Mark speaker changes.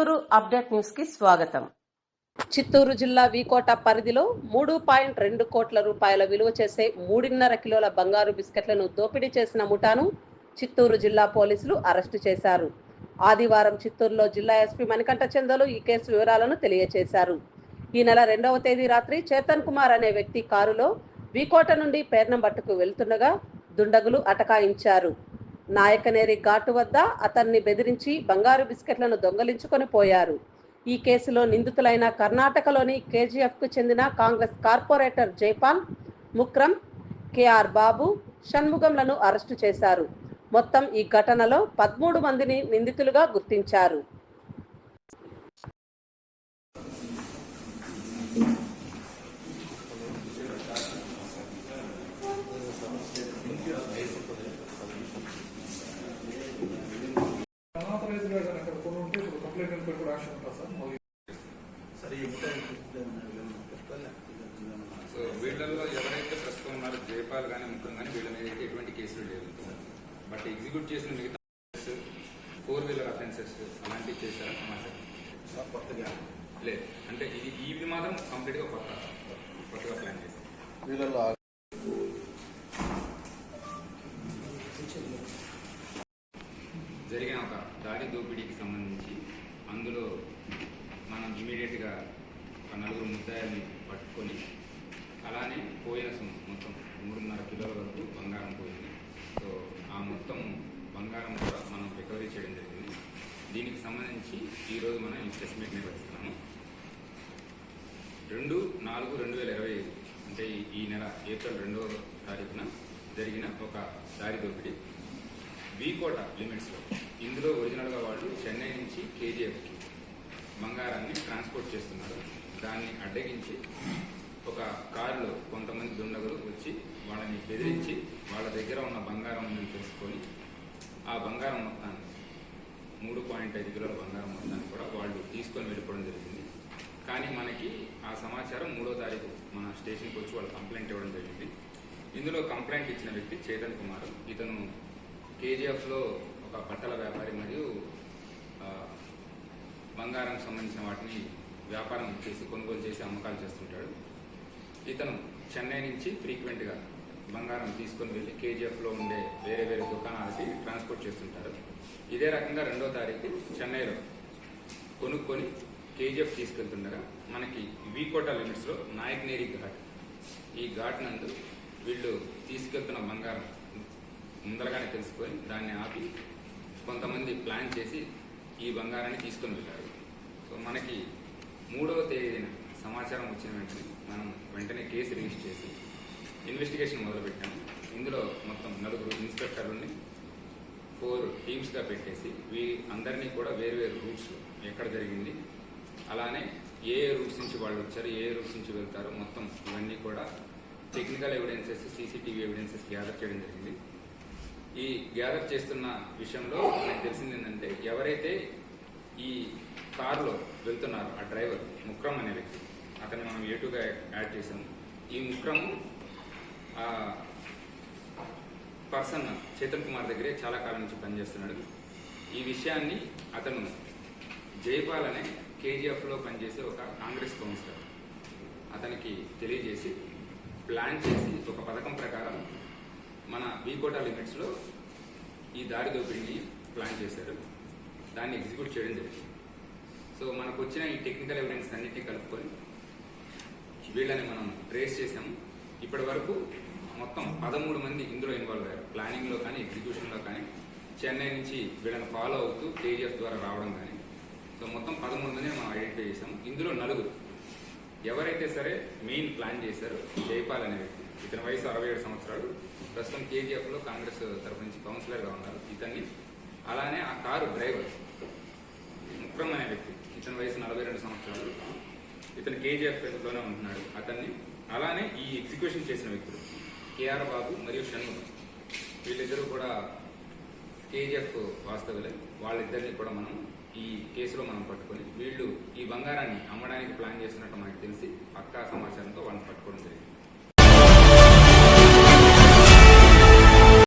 Speaker 1: Chittoor update న్యూస్కి స్వాగతం.
Speaker 2: చిత్తూరు జిల్లా వీకోట పరిధిలో మూడు పాయింట్ రెండు కోట్ల రూపాయల విలువ చేసే మూడున్నర కిలోల బంగారు బిస్కెట్లను దోపిడీ చేసిన ముఠాను చిత్తూరు జిల్లా పోలీసులు అరెస్టు చేశారు. ఆదివారం చిత్తూరులో జిల్లా ఎస్పీ మణికంఠ చందలు ఈ కేసు వివరాలను తెలియజేశారు. ఈ నెల రెండవ తేదీ రాత్రి చేతన్ కుమార్ అనే వ్యక్తి కారులో వీకోట నుండి పేర్నంబట్టుకు వెళ్తుండగా దుండగులు అటకాయించారు. నాయకనేరి ఘాటు వద్ద అతన్ని బెదిరించి బంగారు బిస్కెట్లను దొంగలించుకొని పోయారు. ఈ కేసులో నిందితులైన కర్ణాటకలోని కేజీఎఫ్కు చెందిన కాంగ్రెస్ కార్పొరేటర్ జైపాల్ ముక్రమ్ కేఆర్ బాబు షణ్ముగంలను అరెస్టు చేశారు. మొత్తం ఈ ఘటనలో పదమూడు మందిని నిందితులుగా గుర్తించారు.
Speaker 3: అనాథరైజ్డ్గా అక్కడ కొన్ని ఉంటే ఇప్పుడు కంప్లైంట్ కనుక కూడా యాక్షన్ ఉంటుంది సార్. మరి
Speaker 4: సరే
Speaker 5: వీళ్ళల్లో ఎవరైతే ప్రస్తుతం ఉన్నారో జయపాల్ కానీ ముఖ్యం కానీ వీళ్ళ మీద అయితే ఎటువంటి కేసులు లేవు బట్ ఎగ్జిక్యూట్ చేసిన మిగతా ఫోర్ వీలర్ అఫెన్సెస్ అలాంటివి చేశారా? సమాచారం
Speaker 4: కొత్తగా?
Speaker 5: లేదు. అంటే ఇది ఇది మాత్రం కంప్లీట్గా కొత్త కొత్తగా ప్లాన్ చేశారు.
Speaker 4: వీళ్ళలో
Speaker 5: జరిగిన ఒక దోపిడీకి సంబంధించి అందులో మనం ఇమీడియట్గా ఒక నలుగురు ముద్దాయిల్ని పట్టుకొని అలానే పోయిన సొమ్ము మొత్తం మూడున్నర కిలోల వరకు బంగారం పోయింది. సో ఆ మొత్తం బంగారం కూడా మనం రికవరీ చేయడం జరిగింది. దీనికి సంబంధించి ఈరోజు మనం ఈ ప్రెస్ మీట్ నిర్వహిస్తున్నాము. రెండు నాలుగు రెండు వేల ఇరవై ఐదు అంటే ఈ నెల ఏప్రిల్ రెండవ తారీఖున జరిగిన ఒక దారి దోపిడీ. వీకోట లిమిట్స్లో ఇందులో ఒరిజినల్గా వాళ్ళు చెన్నై నుంచి కేజీఎఫ్కి బంగారాన్ని ట్రాన్స్పోర్ట్ చేస్తున్నారు. దాన్ని అడ్డగించి ఒక కారులో కొంతమంది దుండగులు వచ్చి వాళ్ళని బెదిరించి వాళ్ళ దగ్గర ఉన్న బంగారం తెలుసుకొని ఆ బంగారం మొత్తాన్ని మూడు పాయింట్ ఐదు కిలోల బంగారం మొత్తాన్ని కూడా వాళ్ళు తీసుకొని వెళ్ళిపోవడం జరిగింది. కానీ మనకి ఆ సమాచారం మూడో తారీఖు మన స్టేషన్కి వచ్చి వాళ్ళు కంప్లైంట్ ఇవ్వడం జరిగింది. ఇందులో కంప్లైంట్ ఇచ్చిన వ్యక్తి చేతన్ కుమార్. ఇతను కేజీఎఫ్లో ఒక బట్టల వ్యాపారి మరియు బంగారం సంబంధించిన వాటిని వ్యాపారం చేసి కొనుగోలు చేసి అమ్మకాలు చేస్తుంటాడు. ఇతను చెన్నై నుంచి ఫ్రీక్వెంట్గా బంగారం తీసుకొని వెళ్ళి కేజీఎఫ్లో ఉండే వేరే వేరే దుకాణాలకి ట్రాన్స్పోర్ట్ చేస్తుంటారు ఇదే రకంగా రెండో తారీఖు చెన్నైలో కొనుక్కొని కేజీఎఫ్ తీసుకెళ్తుండగా మనకి వీకోట లిమిట్స్లో నాయక్నేరి ఘాట్. ఈ ఘాట్ నందు వీళ్ళు తీసుకెళ్తున్న బంగారం ముందరగానే తెలుసుకొని దాన్ని ఆపి కొంతమంది ప్లాన్ చేసి ఈ బంగారాన్ని తీసుకొని వెళ్ళారు. సో మనకి మూడవ తేదీన సమాచారం వచ్చిన వెంటనే మనం వెంటనే కేసు రిజిస్టర్ చేసి ఇన్వెస్టిగేషన్ మొదలుపెట్టాము. ఇందులో మొత్తం నలుగురు ఇన్స్పెక్టర్లని ఫోర్ టీమ్స్గా పెట్టేసి వీ అందరినీ కూడా వేరు వేరు రూట్స్ ఎక్కడ జరిగింది అలానే ఏ ఏ రూట్స్ నుంచి వాళ్ళు వచ్చారు ఏ ఏ రూట్స్ నుంచి వెళ్తారో మొత్తం ఇవన్నీ కూడా technical evidences CCTV evidences gather చేయడం జరిగింది. ఈ గ్యాదర్ చేస్తున్న విషయంలో నాకు తెలిసింది ఏంటంటే ఎవరైతే ఈ కారులో వెళ్తున్నారో ఆ డ్రైవర్ ముక్రం అనే వ్యక్తి అతను మనం ఏటుగా యాడ్ చేసాము ఈ ముక్రమ్ ఆ పర్సన్ చేతన్ కుమార్ దగ్గరే చాలా కాలం నుంచి పనిచేస్తున్నాడు. ఈ విషయాన్ని అతను జైపాల్ అనే కేజీఎఫ్లో పనిచేసే ఒక కాంగ్రెస్ కౌన్సిలర్ అతనికి తెలియజేసి ప్లాన్ చేసి ఒక పథకం ప్రకారం మన బీకోటా లిమిట్స్లో ఈ దారి దోపిడీని ప్లాన్ చేశారు. దాన్ని ఎగ్జిక్యూట్ చేయడం జరిగింది. సో మనకు వచ్చిన ఈ టెక్నికల్ ఎవిడెన్స్ అన్నిటినీ కలుపుకొని వీళ్ళని మనం ట్రేస్ చేసాము ఇప్పటి వరకు మొత్తం పదమూడు మంది ఇందులో ఇన్వాల్వ్ అయ్యారు. ప్లానింగ్లో కానీ ఎగ్జిక్యూషన్లో కానీ. చెన్నై నుంచి వీళ్ళని ఫాలో అవుతూ కేజీఎఫ్ ద్వారా రావడం కానీ. సో మొత్తం పదమూడు మందిని మనం ఐడెంటిఫై చేసాము ఇందులో నలుగురు ఎవరైతే సరే మెయిన్ ప్లాన్ చేశారు జైపాల్ అనే వ్యక్తి ఇతని వయసు అరవై ఏడు సంవత్సరాలు ప్రస్తుతం కేజీఎఫ్లో కాంగ్రెస్ తరఫు నుంచి కౌన్సిలర్గా ఉన్నారు. ఇతన్ని అలానే ఆ కారు డ్రైవర్ ముక్రమ్ అనే వ్యక్తి ఇతని వయసు నలభై రెండు సంవత్సరాలు. ఇతను కేజీఎఫ్లోనే ఉంటున్నాడు. అతన్ని అలానే ఈ ఎగ్జిక్యూషన్ చేసిన వ్యక్తులు కేఆర్ బాబు మరియు షణ్ముఖం. వీళ్ళిద్దరూ కూడా కేజీఎఫ్ వాస్తవులే వాళ్ళిద్దరిని కూడా మనం ఈ కేసులో మనం పట్టుకొని వీళ్ళు ఈ బంగారాన్ని అమ్మడానికి ప్లాన్ చేస్తున్నట్టు మనకు తెలిసి పక్కా సమాచారంతో వాళ్ళని పట్టుకోవడం జరిగింది.